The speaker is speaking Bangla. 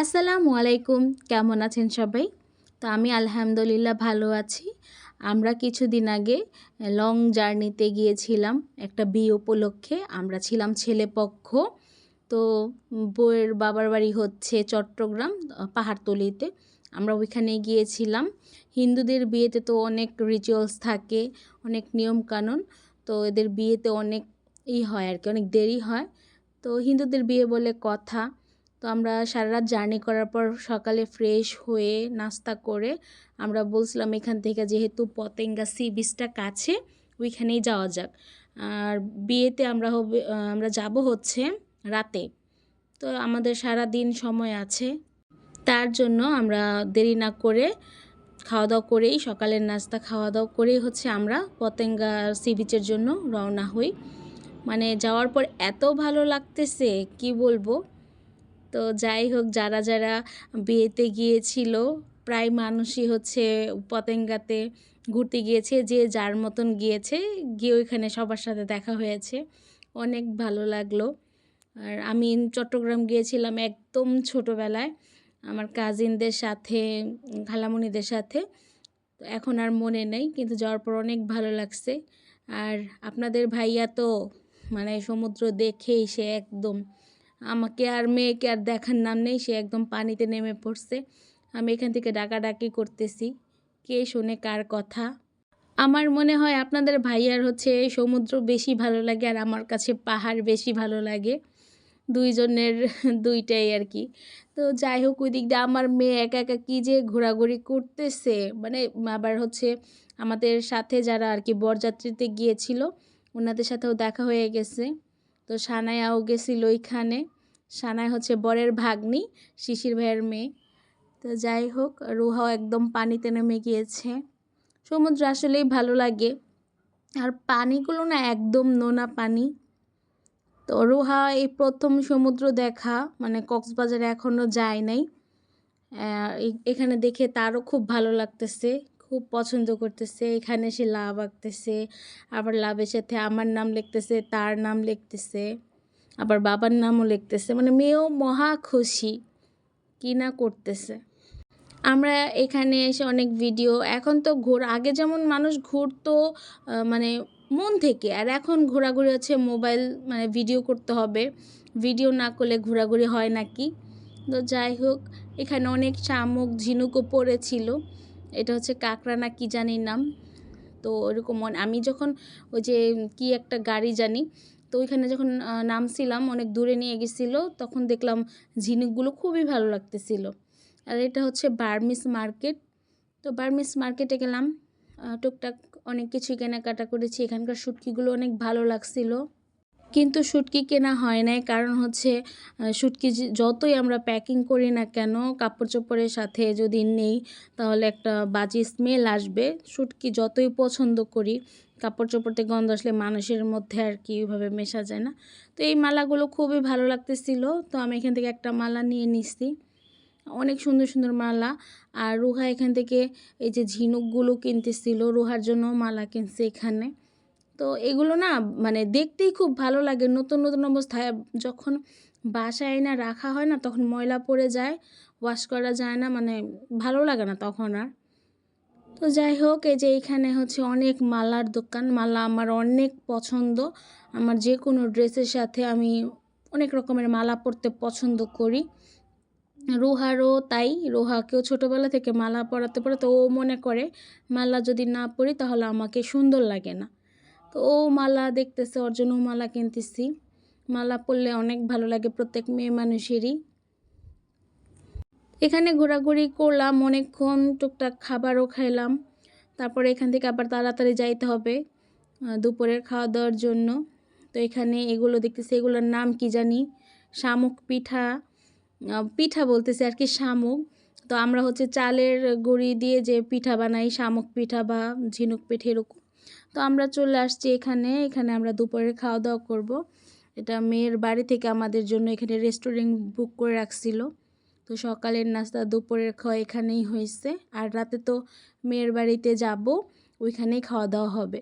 আসসালামু আলাইকুম, কেমন আছেন সবাই? তো আমি আলহামদুলিল্লাহ ভালো আছি। আমরা কিছুদিন আগে লং জার্নিতে গিয়েছিলাম একটা বিয়ে উপলক্ষে। আমরা ছিলাম ছেলেপক্ষ তো বউয়ের বাবার বাড়ি হচ্ছে চট্টগ্রাম পাহাড়তলিতে। আমরা ওইখানে গিয়েছিলাম। হিন্দুদের বিয়েতে তো অনেক রিচুয়ালস থাকে, অনেক নিয়মকানুন। তো এদের বিয়েতে অনেক ই হয় আর কি, অনেক দেরি হয়। তো হিন্দুদের বিয়ে বলে কথা। তো আমরা সারা রাত জার্নি করার পর সকালে ফ্রেশ হয়ে নাস্তা করে আমরা বলছিলাম এখান থেকে যেহেতু পতেঙ্গা সি বিচটা কাছে, ওইখানেই যাওয়া যাক। আর বিয়েতে আমরা হবে আমরা যাব হচ্ছে রাতে। তো আমাদের সারা দিন সময় আছে। তার জন্য আমরা দেরি না করে খাওয়া দাওয়া করেই, সকালের নাস্তা খাওয়া দাওয়া করেই হচ্ছে আমরা পতেঙ্গা সি বিচের জন্য রওনা হই। মানে যাওয়ার পর এত ভালো লাগতেছে, কি বলব? তো যাই হোক, যারা যারা বিয়েতে গিয়েছিল, প্রায় মানুষই হচ্ছে পতেঙ্গাতে ঘুরতে গিয়েছে, যে যার মতন গিয়েছে, গিয়ে ওইখানে সবার সাথে দেখা হয়েছে। অনেক ভালো লাগল। আর আমি চট্টগ্রাম গিয়েছিলাম একদম ছোটোবেলায়, আমার কাজিনদের সাথে খালামণিদের সাথে। তো এখন আর মনে নেই, কিন্তু যাওয়ার পর অনেক ভালো লাগছে। আর আপনাদের ভাইয়া তো মানে সমুদ্র দেখেই সে একদম আমাকে আর মেয়েকে আর দেখার নাম নেই, সে একদম পানিতে নেমে পড়ছে। আমি এখান থেকে ডাকাডাকি করতেছি। কে শোনে কার কথা? আমার মনে হয় আপনাদের ভাইয়ার হচ্ছে সমুদ্র বেশি ভালো লাগে আর আমার কাছে পাহাড় বেশি ভালো লাগে। দুইজনের, দুইটাই আর কি। তো যাই হোক, ওই দিক দিয়ে আমার মেয়ে একা একা কী যে ঘোরাঘুরি করতেছে মানে আবার হচ্ছে আমাদের সাথে যারা আর কি বরযাত্রীতে গিয়েছিল, ওনাদের সাথেও দেখা হয়ে গেছে। তো সানায়াও গেছিল ওইখানে। সানায় হচ্ছে বরের ভাগ্নি, শিশির ভাইয়ের মেয়ে। তো যাই হোক, রুহাও একদম পানিতে নেমে গিয়েছে। সমুদ্র আসলেই ভালো লাগে। আর পানিগুলো না একদম নোনা পানি। তো রোহা এই প্রথম সমুদ্র দেখা মানে কক্সবাজারে এখনও যায় নাই। এখানে দেখে তারও খুব ভালো লাগতেছে। খুব পছন্দ করতেছে, এখানে সে লাভ আঁকতেছে, আবার লাভের সাথে আমার নাম লিখতেছে, তার নাম লিখতেছে, আবার বাবার নামও লিখতেছে মানে মেয়েও মহা খুশি, কি না করতেছে। আমরা এখানে এসে অনেক ভিডিও এখন তো ঘোর, আগে যেমন মানুষ ঘুরতো মানে মন থেকে, আর এখন ঘোরাঘুরি হচ্ছে মোবাইল মানে ভিডিও করতে হবে ভিডিও না করলে ঘোরাঘুরি হয় নাকি? তো যাই হোক, এখানে অনেক শামুক, ঝিনুকও পড়েছিল এটা হচ্ছে কাঁকড়া না কি জানি নাম। তো ওরকম আমি যখন ওই যে কি একটা গাড়ি জানি, তো ওইখানে যখন নামছিলাম, অনেক দূরে নিয়ে গেছিল, তখন দেখলাম ঝিনুকগুলো খুবই ভালো লাগতেছিল। আর এটা হচ্ছে বার্মিস মার্কেট। তো বার্মিস মার্কেটে গেলাম টুকটাক অনেক কিছুই কেনাকাটা করেছি, এখানকার শুটকিগুলো অনেক ভালো লাগছিল। কিন্তু শুটকি কেনা হয় নাই। কারণ হচ্ছে শুটকি যতই আমরা প্যাকিং করি না কেন কাপড় চোপড়ের সাথে যদি নেই, তাহলে একটা বাজি স্মেল আসবে। শুটকি যতই পছন্দ করি কাপড় চোপড়তে গন্ধ আসলে মানুষের মধ্যে আর কি ওইভাবে মেশা যায় না। তো এই মালাগুলো খুবই ভালো লাগতেছিল। তো আমি এখান থেকে একটা মালা নিয়ে নিছি। অনেক সুন্দর সুন্দর মালা। আর রুহা এখান থেকে এই যে ঝিনুকগুলো কিনতেছিল, রুহার জন্য মালা কিনছে এখানে। তো এগুলো না মানে দেখতেই খুব ভালো লাগে। নতুন নতুন অবস্থায় যখন বাসায় না রাখা হয় না, তখন ময়লা পড়ে যায় ওয়াশ করা যায় না মানে ভালো লাগে না তখন আর। তো যাই হোক, এই যে এইখানে হচ্ছে অনেক মালার দোকান, মালা আমার অনেক পছন্দ। আমার যে কোনো ড্রেসের সাথে আমি অনেক রকমের মালা পরতে পছন্দ করি। রোহারও তাই, রোহাকেও ছোটোবেলা থেকে মালা পরাতে পরাতে ও মনে করে, মালা যদি না পরি তাহলে আমাকে সুন্দর লাগে না। তো ও মালা দেখতেছে, ওর জন্য মালা কিনতেছি। মালা পরলে অনেক ভালো লাগে প্রত্যেক মেয়ে মানুষেরই। এখানে ঘোরাঘুরি করলাম, অনেকক্ষণ টুকটাক খাবারও খাইলাম। তারপরে এখান থেকে আবার তাড়াতাড়ি যাইতে হবে দুপুরের খাওয়া দাওয়ার জন্য। তো এখানে এগুলো দেখতেছি, এগুলোর নাম কি জানি? শামুক পিঠা পিঠা বলতেছে আর কি, শামুক। তো আমরা হচ্ছে চালের গুঁড়ি দিয়ে যে পিঠা বানাই, শামুক পিঠা বা ঝিনুক পিঠে এরকম। তো আমরা চলে আসছি এখানে এখানে আমরা দুপুরে খাওয়া দাওয়া করব। এটা মেয়ের বাড়ি থেকে আমাদের জন্য এখানে রেস্টুরেন্ট বুক করে রাখছিল। তো সকালের নাস্তা দুপুরের খাওয়া এখানেই হয়েছে। আর রাতে তো মেয়ের বাড়িতে যাব, ওইখানেই খাওয়া দাওয়া হবে।